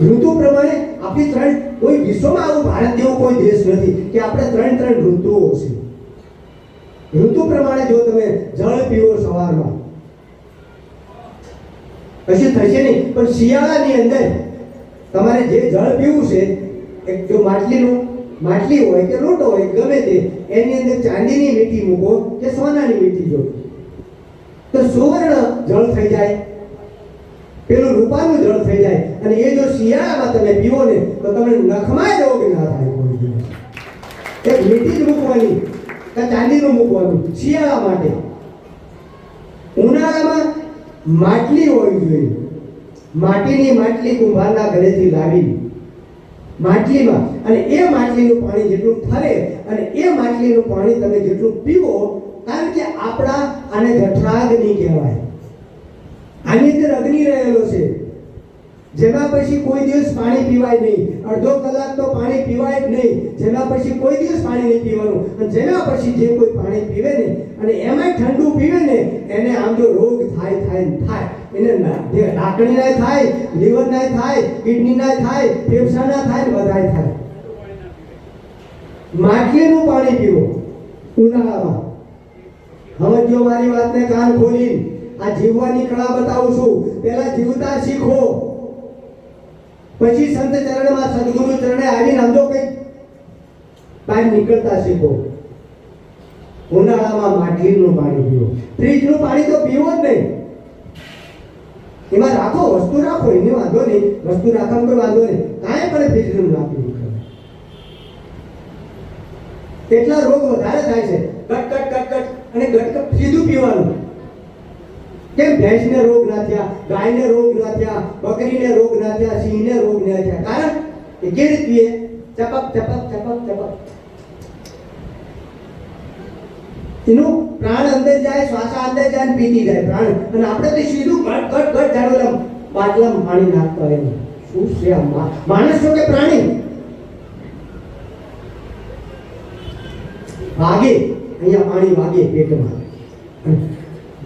ઋતુ પ્રમાણે આપણી ત્રણ કોઈ વિશ્વમાં આવું ભારત જેવો કોઈ દેશ નથી કે આપણે ત્રણ ત્રણ ઋતુઓ છે. ઋતુ પ્રમાણે જો તમે જળ પીવો સવારમાં, પછી થશે નહીં, પણ શિયાળાની અંદર તમારે જે જળ પીવું છે, એક જો માટલીનું, માટલી હોય કે લોટો હોય, ગમે તે, એની અંદર ચાંદીની મીઠી મૂકો કે સોનાની મીઠી જો. તો સુવર્ણ જળ થઈ જાય. પેલું રૂપાનું જળ થઈ જાય. અને એ જો શિયાળામાં તમે પીવો ને, તો તમને નખમાં કે ના થાય એક મીઠી જ મૂકવાની, કે ચાંદીનું મૂકવાનું, શિયાળા માટે. ઉનાળામાં માટલી હોવી જોઈએ. માટીની માટલી કુંભારના ઘરેથી લાવી માટલીમાં. અને એ માટલીનું પાણી જેટલું ફરે અને એ માટલીનું પાણી તમે જેટલું પીવો, કારણ કે આપણા આને જઠરાગ્નિ કહેવાય. આની અંદર અગ્નિ રહેલો છે. જેમાં પછી કોઈ દિવસ પાણી પીવાય નહીં. અડધો કલાક તો પાણી પીવાય જ નહીં. જેના પછી કોઈ દિવસ પાણી નહીં પીવાનું. અને જેના પછી જે કોઈ પાણી પીવે ને, અને એમાંય ઠંડુ પીવે ને, એને આમ જો રોગ થાય થાય થાય. એને ના- જે ઢાંકણી ના થાય લીવર ના થાય કિડની ના થાય ફેફસા ના થાય ને બધાય થાય. માટલીનું પાણી પીવો. ઉનાળામાં. હવે જો મારી વાતને કાન ખોલી આ જીવવાની કળા બતાવું છું. પહેલા જીવતા શીખો. પછી સંત ચરણમાં સદગુરુ ચરણે આવીને સમજો કઈ બહાર નીકળતા શીખો. ઉનાળામાં માટલીનું પાણી પીવો ફ્રીજનું પાણી તો પીવો જ નહીં. એમાં રાખો, વસ્તુ રાખો, એને વાંધો નહીં. વસ્તુ રાખવામાં કોઈ વાંધો નહીં. કાંઈ પણ ફ્રીજનું ના પીવું એટલા રોગ વધારે થાય છે. Cut cut cut cut. અને ગટકટ સીધું પીવાનું. કેમ ભેંસને રોગ ના થયા, ગાયને રોગ ના થયા, બકરીને રોગ ના થયા, સિંહને રોગ ના થયા? કારણ કે કેવી રીતે ચપક ચપક ચપક ચપક. એનું પ્રાણ અંદર જાય, શ્વાસા અંદર જાય પીતી જાય પ્રાણ. અને આપણે તો સીધું ઘટ ઘટ ઘટ જાડો બાટલામાં પાણી નાખતા હોય. શું છે આ માણસ છો કે પ્રાણી. વાગે, અહીંયા પાણી વાગે પેટમાં.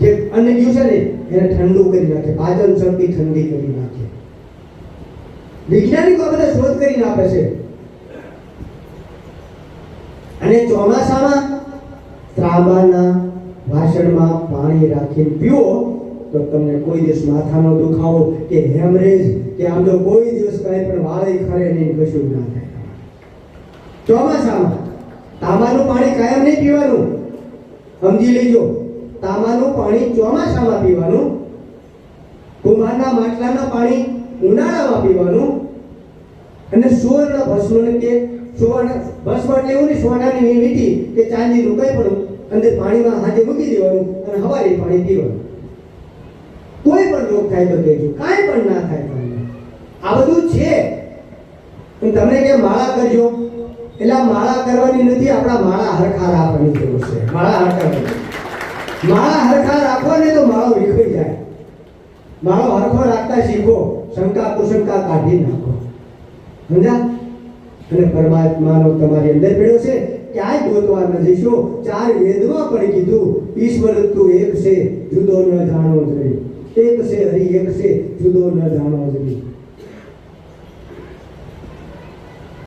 જે અન્ય દિવસે ને, એને ઠંડુ કરી નાખે, પાચન શક્તિ ઠંડી કરી નાખે. વૈજ્ઞાનિકો બધા શોધ કરીને આપે છે. અને ચોમાસામાં ત્રાંબાના વાસણમાં પાણી રાખીને પીવો, તો તમને કોઈ દિવસ માથાનો દુખાવો કે હેમરેજ કે આમ તો કોઈ દિવસ કાંઈ પણ વાળે ખરે નહીં કશું ના થાય. ચોમાસામાં તાંબાનું પાણી કાયમ નહીં પીવાનું. સમજી લેજો. તાંબાનું પાણી ચોમાસામાં પીવાનું કુમારના માટલાના પાણી ઉનાળામાં પીવાનું, અને સુવર્ણ ભસ્મને કે સુવર્ણ ભસ્મ એટલે એવું નહીં, સોનાની મીઠી કે ચાંદીનું કંઈ પણ અંદર પાણીમાં હાથે મૂકી દેવાનું અને હવારે પાણી પીવાનું. કોઈ પણ રોગ થાય તો કહેજો, કાંઈ પણ ના થાય તમને આ બધું છે. તમને કે માળા કરજો. એટલે માળા કરવાની નથી, આપણા માળા હરખા રાખવાની જરૂર છે. માળા હરખા રાખવાની. માળા હરખા રાખો ને તો માળો વિખરી જાય. માળો હરખો રાખતા શીખો, શંકા કુશંકા કાઢી નાખો. સમજ્યા? અને પરમાત્માનો તમારી અંદર પડ્યો છે. ક્યાંય ગોતવા ન જશો ચાર વેદમાં પણ કીધું, ઈશ્વર તું એક છે, જુદો ન જાણો જોઈએ એક છે, હરી એક છે, જુદો ન જાણો જોઈએ